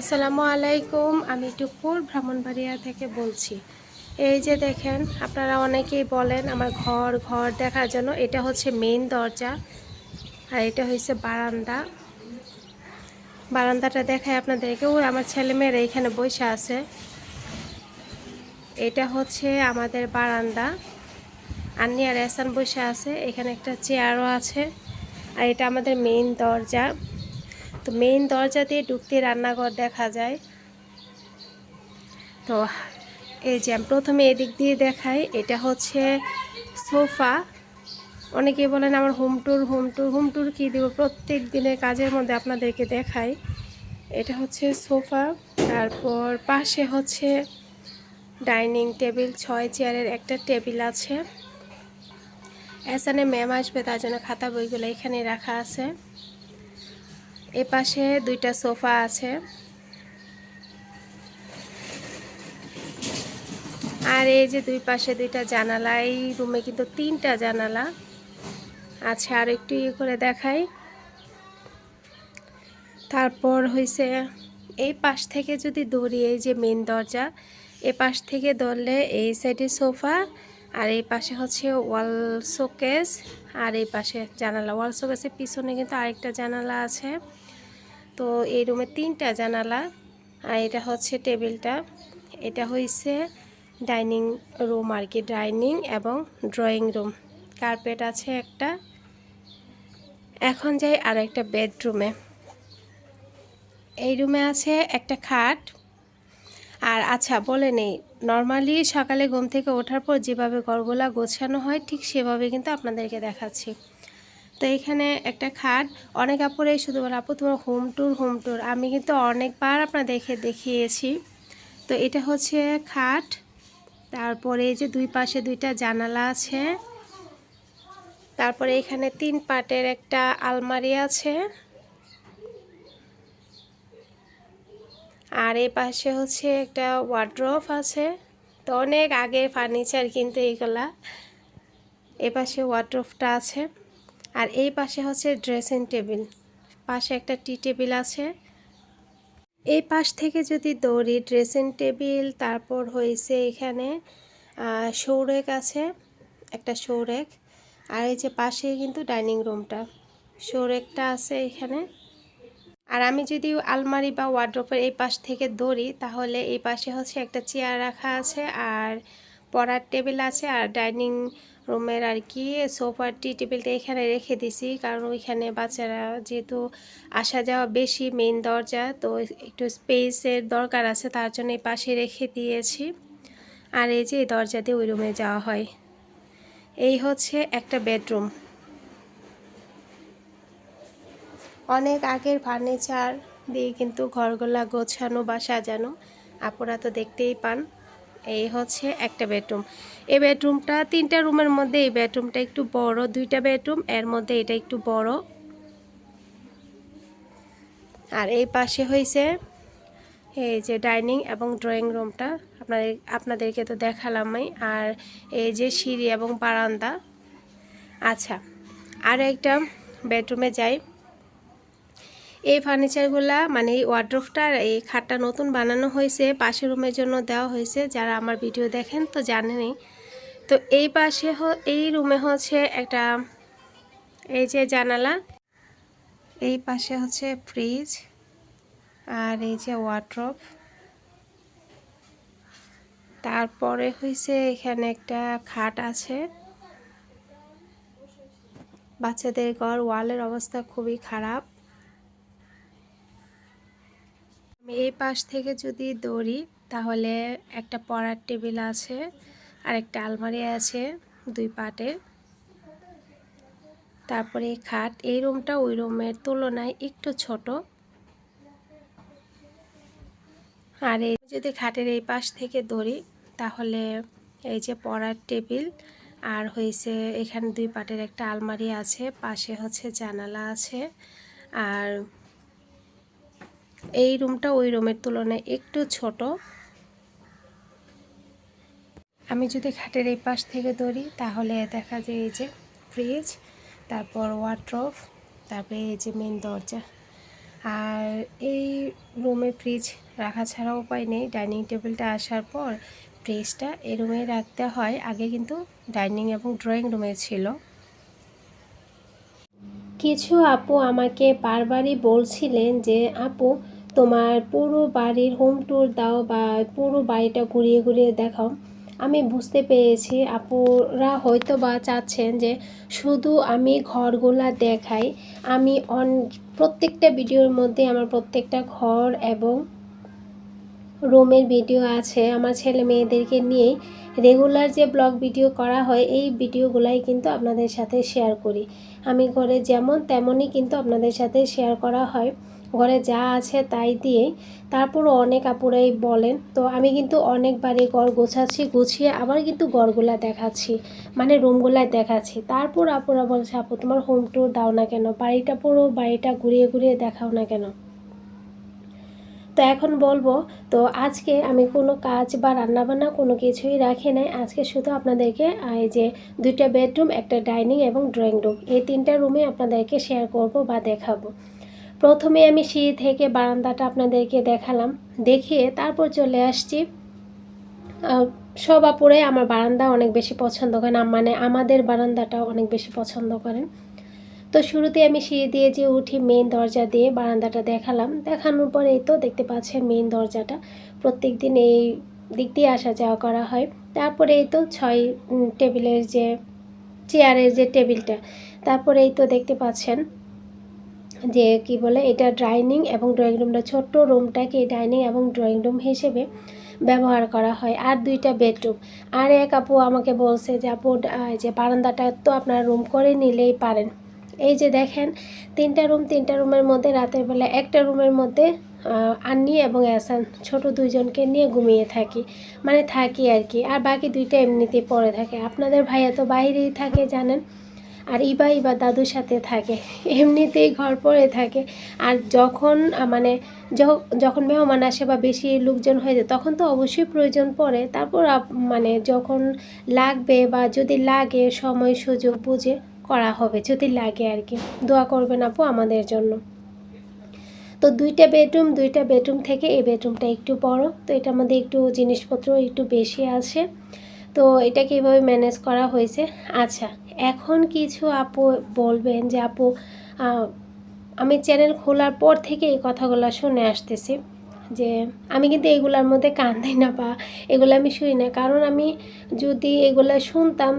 আসসালামু আলাইকুম, আমি টুকুর ব্রাহ্মণবাড়িয়া থেকে বলছি। এই যে দেখেন, আপনারা অনেকেই বলেন আমার ঘর ঘর দেখার জন্য এটা হচ্ছে মেইন দরজা, আর এটা হচ্ছে বারান্দা। বারান্দাটা দেখায় আপনাদেরকে, ওই আমার ছেলেমেয়েরা এখানে বসে আছে। এটা হচ্ছে আমাদের বারান্দা। আন্নি আর এসান বসে আছে, এখানে একটা চেয়ারও আছে, আর এটা আমাদের মেইন দরজা। তো মেইন দরজা দিয়ে ঢুকতে রান্নাঘর দেখা যায়। তো এই যে আমি প্রথমে এদিক দিয়ে দেখাই, এটা হচ্ছে সোফা। অনেকে বলেন আমার home tour home tour home tour কী দেবো? প্রত্যেক দিনের কাজের মধ্যে আপনাদেরকে দেখাই। এটা হচ্ছে সোফা, তারপর পাশে হচ্ছে ডাইনিং টেবিল, ছয় চেয়ারের একটা টেবিল আছে। এসানে ম্যাম আসবে, তার জন্য খাতা বইগুলো এখানে রাখা আছে। এ পাশে দুইটা সোফা আছে। আর এই যে দুই পাশে দুইটা জানালা এই রুমে কিন্তু তিনটা জানালা। আছে আর একটু ইয়ে করে দেখাই। তারপর হয়েছে এই পাশ থেকে যদি দৌড়ি, এই যে মেন দরজা, এ পাশ থেকে ধরলে এই সাইডে সোফা, আর এই পাশে হচ্ছে ওয়াল শোকেস, আর এই পাশে জানালা। ওয়াল শোকেসের পিছনে কিন্তু আরেকটা জানালা আছে। তো এই রুমে তিনটা জানালা আর এটা হচ্ছে টেবিলটা। এটা হয়েছে ডাইনিং রুম আর কি, ডাইনিং এবং ড্রয়িং রুম। কার্পেট আছে একটা। এখন যাই আর একটা বেডরুমে। এই রুমে আছে একটা খাট। আর আচ্ছা বলে নেই, নর্মালি সকালে ঘুম থেকে ওঠার পর যেভাবে ঘরগুলা গোছানো হয়, ঠিক সেভাবে কিন্তু আপনাদেরকে দেখাচ্ছি। তো এখানে একটা খাট। অনেক আপুরে শুধু বলে আপু, তোমার হোম ট্যুর হোম ট্যুর আমি কিন্তু অনেকবার আপনার দেখে, দেখিয়েছি। তো এটা হচ্ছে খাট। তারপরে এই যে দুই পাশে দুইটা জানালা আছে। তারপরে এখানে তিন পাটের একটা আলমারি আছে। আর এই পাশে হচ্ছে একটা ওয়ার্ড্রফ আছে। তো অনেক আগের ফার্নিচার কিন্তু এইগুলা এ পাশে ওয়ার্ড্রফটা আছে। আর এই পাশে হচ্ছে ড্রেসিং টেবিল পাশে একটা টি টেবিল আছে। এই পাশ থেকে যদি দৌড়ি ড্রেসিং টেবিল তারপর হয়েছে এখানে সৌরেক আছে, একটা সৌরেক। আর এই যে পাশে কিন্তু ডাইনিং রুমটা সৌরেকটা আছে এখানে। আর আমি যদি আলমারি বা ওয়ার্ড্রপের এই পাশ থেকে দৌড়ি, তাহলে এই পাশে হচ্ছে একটা চেয়ার রাখা আছে, আর পড়ার টেবিল আছে, আর ডাইনিং রুমের আর কি সোফার টি টেবিলটা এখানে রেখে দিছি। কারণ ওইখানে বাচ্চারা যেহেতু আসা যাওয়া বেশি মেন দরজা, তো একটু স্পেসের দরকার আছে, তার জন্য এই পাশে রেখে দিয়েছি। আর এই যে দরজা দিয়ে ওই রুমে যাওয়া হয়। এই হচ্ছে একটা বেডরুম অনেক আগের ফার্নিচার দিয়ে কিন্তু ঘরগুলা গোছানো বা সাজানো আপনারা তো দেখতেই পান। এই হচ্ছে একটা বেডরুম। এই বেডরুমটা তিনটা রুমের মধ্যে, এই বেডরুমটা একটু বড়, দুইটা বেডরুম, এর মধ্যে এটা একটু বড়। আর এই পাশে হয়েছে এই যে ডাইনিং এবং ড্রয়িং রুমটা। আপনাদের, আপনাদেরকে তো দেখালামই। আর এই যে সিঁড়ি এবং বারান্দা। আচ্ছা আর একটা বেডরুমে যাই। এই ফার্নিচারগুলা মানে এই ওয়ার্ড্রোফটার এই খাটটা নতুন বানানো হয়েছে, পাশের রুমের জন্য দেওয়া হয়েছে, যারা আমার ভিডিও দেখেন তো জানেনই। তো এই পাশে এই রুমে হচ্ছে একটা, এই যে জানালা, এই পাশে হচ্ছে ফ্রিজ আর এই যে ওয়ার্ড্রপ তারপরে হয়েছে এখানে একটা খাট আছে। বাচ্চাদের ঘর, ওয়ালের অবস্থা খুবই খারাপ আমি এই পাশ থেকে যদি দৌড়ি, তাহলে একটা পড়ার টেবিল আছে আর একটা আলমারি আছে দুই পাটের তারপরে খাট, এই রুমটা ওই রুমের তুলনায় একটু ছোট। আর এই যদি খাটের এই পাশ থেকে দৌড়ি, তাহলে এই যে পড়ার টেবিল আর হয়েছে এখানে দুই পাটের একটা আলমারি আছে, পাশে হচ্ছে জানালা আছে। আর এই রুমটা ওই রুমের তুলনায় একটু ছোট। আমি যদি খাটের এই পাশ থেকে ধরি, তাহলে দেখা যায় এই যে ফ্রিজ তারপর ওয়ার্ড্রফ তারপরে এই যে মেন দরজা। আর এই রুমে ফ্রিজ রাখা ছাড়া উপায় নেই। ডাইনিং টেবিলটা আসার পর ফ্রিজটা এই রুমে রাখতে হয়। আগে কিন্তু ডাইনিং এবং ড্রয়িং রুমে ছিল। কিছু আপু আমাকে বারবারই বলছিলেন যে, আপু তোমার পুরো বাড়ির হোম ট্যুর দাও বা পুরো বাড়িটা ঘুরিয়ে ঘুরিয়ে দেখাও। আমি বুঝতে পেরেছি আপুরা হয়তো বা চাচ্ছেন যে শুধু আমি ঘরগুলা দেখাই, আমি অন প্রত্যেকটা ভিডিওর মধ্যে আমার প্রত্যেকটা ঘর এবং রুমের ভিডিও আছে আমার ছেলে মেয়েদেরকে নিয়েই। রেগুলার যে ব্লগ ভিডিও করা হয়, এই ভিডিওগুলাই কিন্তু আপনাদের সাথে শেয়ার করি। আমি ঘরে যেমন তেমনই কিন্তু আপনাদের সাথে শেয়ার করা হয়। ঘরে যা আছে তাই দিয়ে তারপরও অনেক আপুরাই বলেন, তো আমি কিন্তু অনেকবারই ঘর গোছাচ্ছি, গুছিয়ে আবার কিন্তু ঘরগুলা দেখাচ্ছি মানে রুমগুলা দেখাচ্ছি। তারপর আপুরা বলছে, আপু, তোমার হোম ট্যুর দাও না কেন? বাড়িটা পুরো বাড়িটা ঘুরিয়ে ঘুরিয়ে দেখাও না কেন? তো এখন বলব, তো আজকে আমি কোনো কাজ বা রান্নাবান্না কোনো কিছুই রাখি নাই। আজকে শুধু আপনাদেরকে এই যে দুইটা বেডরুম একটা ডাইনিং এবং ড্রয়িং রুম এই তিনটা রুমে আপনাদেরকে শেয়ার করব বা দেখাবো। প্রথমে আমি সিঁড়ি থেকে বারান্দাটা আপনাদেরকে দেখালাম। দেখিয়ে তারপর চলে আসছি। সব আপুরে আমার বারান্দা অনেক বেশি পছন্দ করেন মানে আমাদের বারান্দাটা অনেক বেশি পছন্দ করেন। তো শুরুতে আমি সিঁড়ি দিয়ে যে উঠি মেইন দরজা দিয়ে বারান্দাটা দেখালাম। দেখানোর পরে এই তো দেখতে পাচ্ছেন মেইন দরজাটা। প্রত্যেক দিন এই দিক দিয়ে আসা যাওয়া করা হয়। তারপরে এই তো ছয় টেবিলের যে, চেয়ারের যে টেবিলটা তারপরে এই তো দেখতে পাচ্ছেন যে কি বলে, এটা ডাইনিং এবং ড্রয়িং রুমটা ছোট্ট রুমটাকে ডাইনিং এবং ড্রয়িং রুম হিসেবে ব্যবহার করা হয়। আর দুইটা বেডরুম আর এক আপু আমাকে বলছে যে, আপু যে বারান্দাটা তো আপনার রুম করে নিলেই পারেন। এই যে দেখেন, তিনটা রুম তিনটা রুমের মধ্যে রাতের বেলা একটা রুমের মধ্যে আন্নি এবং অ্যাসান ছোট দুইজনকে নিয়ে ঘুমিয়ে থাকি। মানে থাকি আর কি। আর বাকি দুইটা এমনিতেই পড়ে থাকে। আপনাদের ভাইয়া তো বাইরেই থাকে, জানেন? আর ইবা ইবা দাদুর সাথে থাকে, এমনিতেই ঘর পড়ে থাকে। আর যখন মানে যখন মেহমান আসে বা বেশি লোকজন হয়ে যায়, তখন তো অবশ্যই প্রয়োজন পড়ে। তারপর মানে যখন লাগবে বা যদি লাগে, সময়, সুযোগ বুঝে করা হবে, যদি লাগে আর কি। দোয়া করবেন আপু আমাদের জন্য। তো দুইটা বেডরুম দুইটা বেডরুম থেকে এই বেডরুমটা একটু বড়। তো এটার মধ্যে একটু জিনিসপত্র একটু বেশি আছে। তো এটা কীভাবে ম্যানেজ করা হয়েছে। আচ্ছা এখন কিছু আপু বলবেন যে, আপু আমি চ্যানেল খোলার পর থেকে এই কথাগুলো শুনে আসতেছি যে, আমি কিন্তু এগুলার মধ্যে কান দিই না বা এগুলো আমি শুই না। কারণ আমি যদি এগুলো শুনতাম,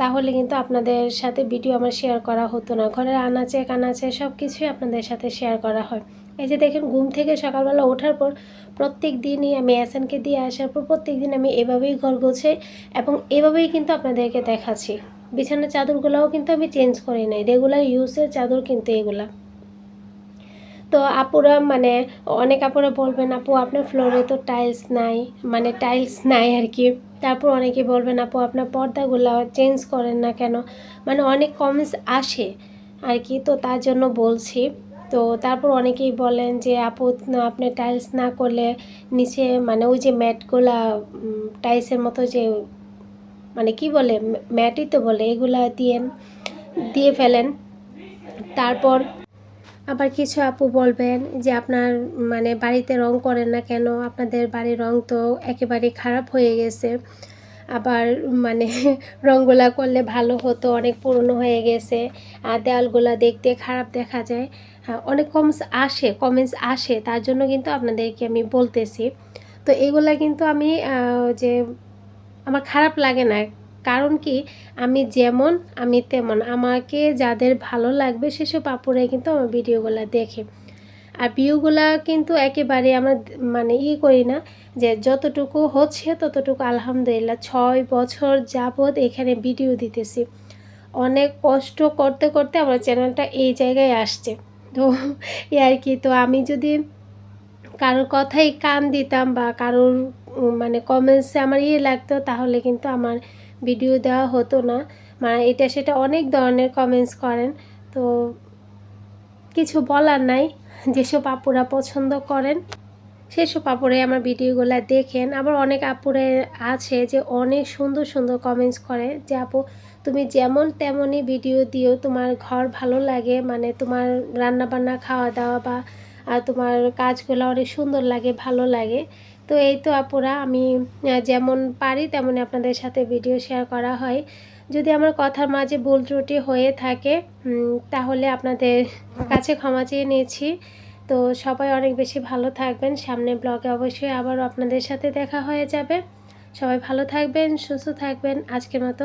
তাহলে কিন্তু আপনাদের সাথে ভিডিও আমার শেয়ার করা হতো না। ঘরের আনাচে কানাচে সব কিছুই আপনাদের সাথে শেয়ার করা হয়। এই যে দেখেন, ঘুম থেকে সকালবেলা ওঠার পর প্রত্যেক দিনই আমি অ্যাসানকে দিয়ে আসার পর প্রত্যেক দিন আমি এভাবেই ঘর গোছাই এবং এভাবেই কিন্তু আপনাদেরকে দেখাচ্ছি। বিছানার চাদরগুলোও কিন্তু আমি চেঞ্জ করি নাই রেগুলার ইউজের চাদর কিন্তু এগুলা। তো আপুরা মানে অনেক আপুরা বলবেন, আপু, আপনার ফ্লোরে তো টাইলস নাই। মানে টাইলস নাই আর কি। তারপর অনেকে বলবেন, আপু, আপনার পর্দাগুলো চেঞ্জ করেন না কেন? মানে অনেক কমেন্টস আসে আর কি, তো তার জন্য বলছি। তো তারপর অনেকেই বলেন যে, আপু আপনি টাইলস না করলে নিচে মানে ওই যে ম্যাটগুলা টাইলসের মতো যে মানে কি বলে, ম্যাটই তো বলে, এগুলা দিয়ে দিয়ে ফেলেন। তারপর আবার কিছু আপু বলবেন যে, আপনার মানে বাড়িতে রং করেন না কেন? আপনাদের বাড়ির রং তো একেবারে খারাপ হয়ে গেছে। আবার মানে রঙগুলা করলে ভালো হতো, অনেক পুরনো হয়ে গেছে, আর দেয়ালগুলা দেখতে খারাপ দেখা যায়। অনেক কমেন্টস আসে কমেন্টস আসে, তার জন্য কিন্তু আপনাদেরকে আমি বলতেছি। তো এগুলা কিন্তু আমি যে আমার খারাপ লাগে না। কারণ কি? আমি যেমন, আমি তেমন। আমাকে যাদের ভালো লাগবে, সেসব আপুরাই কিন্তু আমার ভিডিওগুলো দেখে। আর ভিউগুলা কিন্তু একেবারে আমরা মানে ই করি না যে যতটুকু হচ্ছে ততটুকু আলহামদুলিল্লাহ। ছয় বছর যাবৎ এখানে ভিডিও দিতেছি। অনেক কষ্ট করতে করতে আমার চ্যানেলটা এই জায়গায় আসছে। তো এ আর কি, তো আমি যদি কারোর কথাই কান দিতাম বা কারোর মানে কমেন্টসে আমার ইয়ে লাগতো, তাহলে কিন্তু আমার ভিডিও দেওয়া হতো না। মানে এটা সেটা অনেক ধরনের কমেন্টস করেন। তো কিছু বলার নাই, যেসব আপুরা পছন্দ করেন, সেসব আপুরে আমার ভিডিওগুলো দেখেন। আবার অনেক আপুরে আছে যে অনেক সুন্দর সুন্দর কমেন্টস করে যে, আপু তুমি যেমন তেমনই ভিডিও দিও, তোমার ঘর ভালো লাগে মানে তোমার রান্না বান্না খাওয়া দাওয়া বা তোমার কাজগুলো অনেক সুন্দর লাগে, ভালো লাগে। তো এই তো আপুরা, আমি যেমন পারি তেমনই আপনাদের সাথে ভিডিও শেয়ার করা হয়। যদি আমার কথার মাঝে ভুল ত্রুটি হয়ে থাকে তাহলে আপনাদের কাছে ক্ষমা চেয়ে নিয়েছি। তো সবাই অনেক বেশি ভালো থাকবেন। সামনে ব্লগে অবশ্যই আবারও আপনাদের সাথে দেখা হয়ে যাবে। সবাই ভালো থাকবেন, সুস্থ থাকবেন। আজকের মতো